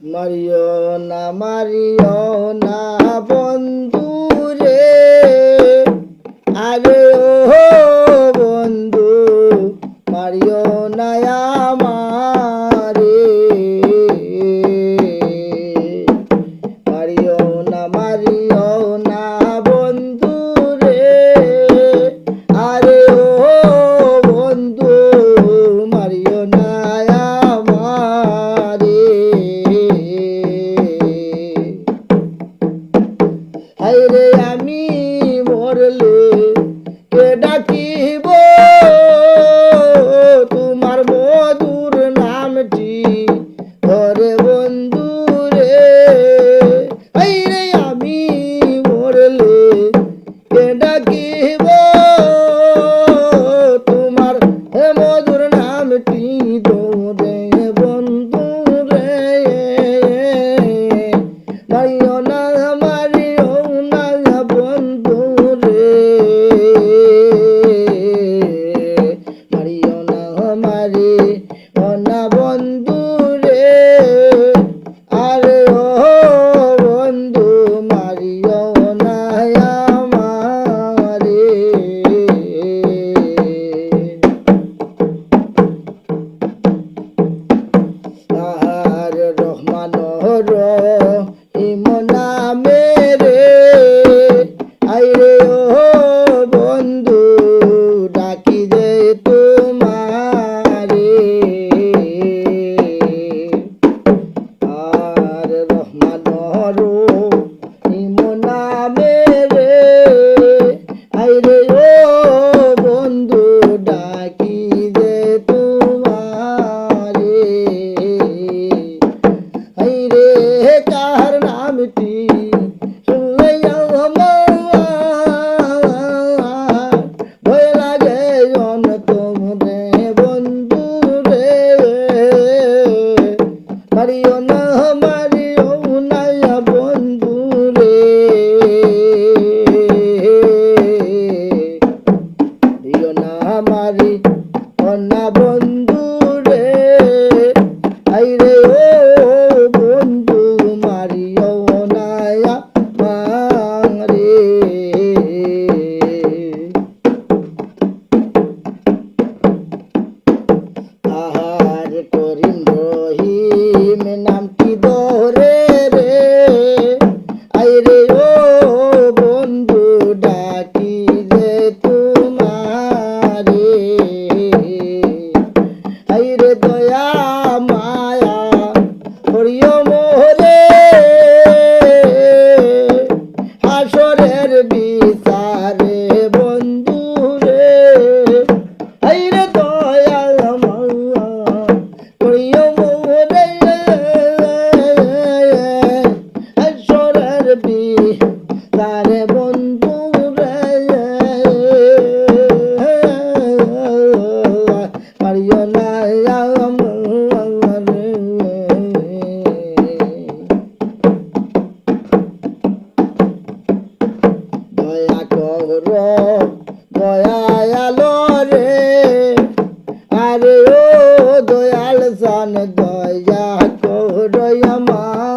Mario না Mario না বন্ধু রে আরে আমি মরলে কে ডাকিব? তোমার মধুর নামটি ধরে বন্ধু রে হাইরে আমি মরলে কে ডাকিব? তোমার মধুর নামটি ধরে বন্ধু রে মারিও মারি মারিও না মারিও না বন্ধু রে। দিও না, মারি বন্ধু রে। আইরে ও বন্ধু করিম কর দয়ালো রে। দয়াল সান দয়া কর আমারে